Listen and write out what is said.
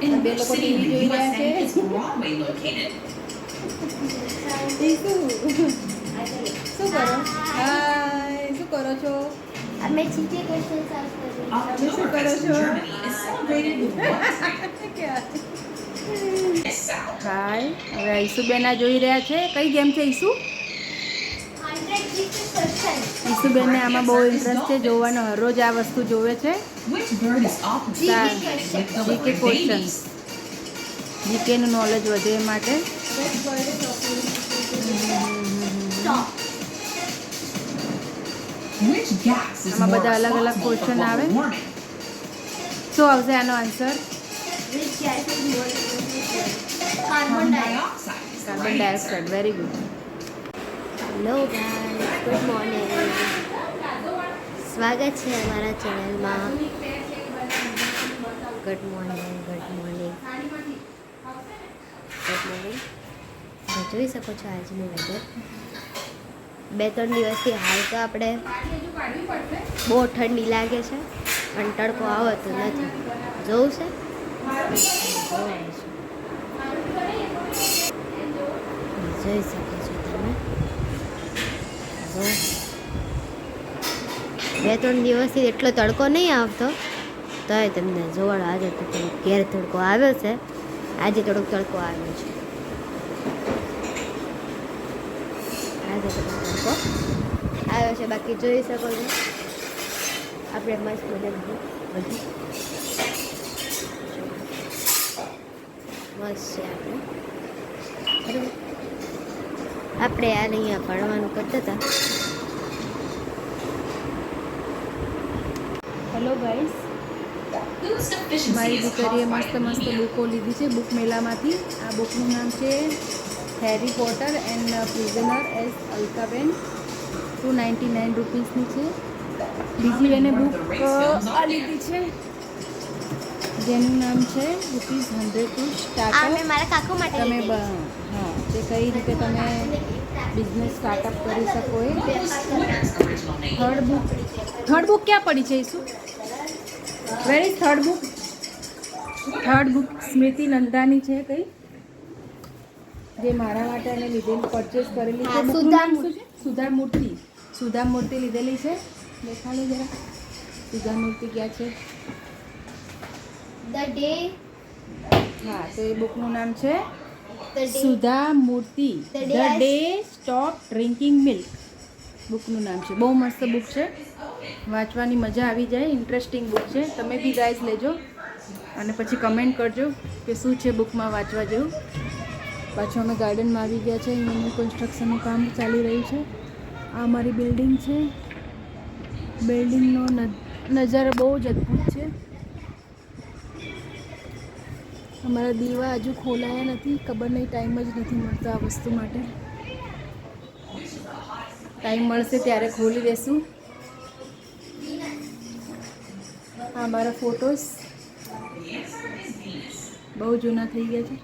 In which city in the USA is Broadway located? શું શું કરો હાય શું કરો છો અમે જીકે ક્વેશ્ચન સોલ્વ કરીએ Oktoberfest in કરો છો? હાય હવે ઈસુબેન આ જોઈ રહ્યા છે કઈ ગેમ છે ઈસુ 100 જીકે ક્વેશ્ચન ઈસુબેનને આમાં બહુ ઇન્ટરેસ્ટ છે જોવાનો હરરોજ આ વસ્તુ જોવે છે questions. babies? જીકેનું નોલેજ વધે એ માટે આમાં બધા અલગ અલગ question આવે. શું આવશે આનો answer carbon dioxide very good hello guys good morning સ્વાગત છે અમારા ચેનલમાં. Good morning good morning good morning જોઈ શકો છો આજનું વેધર બે ત્રણ દિવસથી હાલ તો આપણે બહુ ઠંડી લાગે છે, પણ તડકો આવતો નથી. જોવું છે? જોઈ શકો તમે જો બે ત્રણ દિવસથી એટલો તડકો નહીં આવતો. તોય તમને જોવાનો આજે તો થોડુંક ઘેર તડકો આવ્યો છે. આજે થોડોક તડકો આવ્યો છે. આજે થોડોક તડકો આવ્યો છે. બાકી જોઈ શકો છો. આપણે મસ્ત મજા બધું. મસ્ત છે આપણે. બરાબર. આપણે આ અહીંયા ભણવાનું કરતા હતા. હેલો ગાઈસ મારી દીકરીએ મસ્ત મસ્ત બુકો લીધી છે બુક મેલામાંથી. આ બુકનું નામ છે Harry Potter and prisoner as Azkaban two ninety nine રૂપીસની છે. બીજી એને બુક આ લીધી છે. જેનું નામ છે રૂપીઝ હંડ્રેડ ટુ સ્ટાર્ટ તમે હા. તે કઈ રીતે તમે બિઝનેસ સ્ટાર્ટઅપ કરી શકો એ. થર્ડ બુક થર્ડ બુક ક્યાં પડી છે શું where is third book third book Smriti નંદાની છે કઈ? જે મારા માટે અને લીધેલી પરચેસ કરેલી છે. સુધા સુધા મૂર્તિ. સુધા મૂર્તિ લીધેલી છે. દેખાડો જરા. સુધા મૂર્તિ ક્યાં છે? ધ ડે હા તો એ બુકનું નામ છે Sudha Murty the day stop drinking milk બુકનું નામ છે. બહુ મસ્ત બુક છે. વાંચવાની મજા આવી જાય. ઇન્ટરેસ્ટિંગ બુક છે. તમે બી ગાઈઝ લેજો. અને પછી કમેન્ટ કરજો કે શું છે બુકમાં વાંચવા જેવું. પાછું અમે ગાર્ડનમાં આવી ગયા છે. અહીંયાનું કન્સ્ટ્રક્શનનું કામ ચાલી રહ્યું છે. આ અમારી બિલ્ડિંગ છે. બિલ્ડિંગનો નજારો બહુ જ અદ્ભુત છે. અમારા દીવા હજુ ખોલાયા નથી. ખબર નહીં, ટાઈમ જ નથી મળતો આ વસ્તુ માટે. ટાઈમ મળશે ત્યારે ખોલી દેશું. આ મારા ફોટોસ. બહુ જૂના થઈ ગયા છે.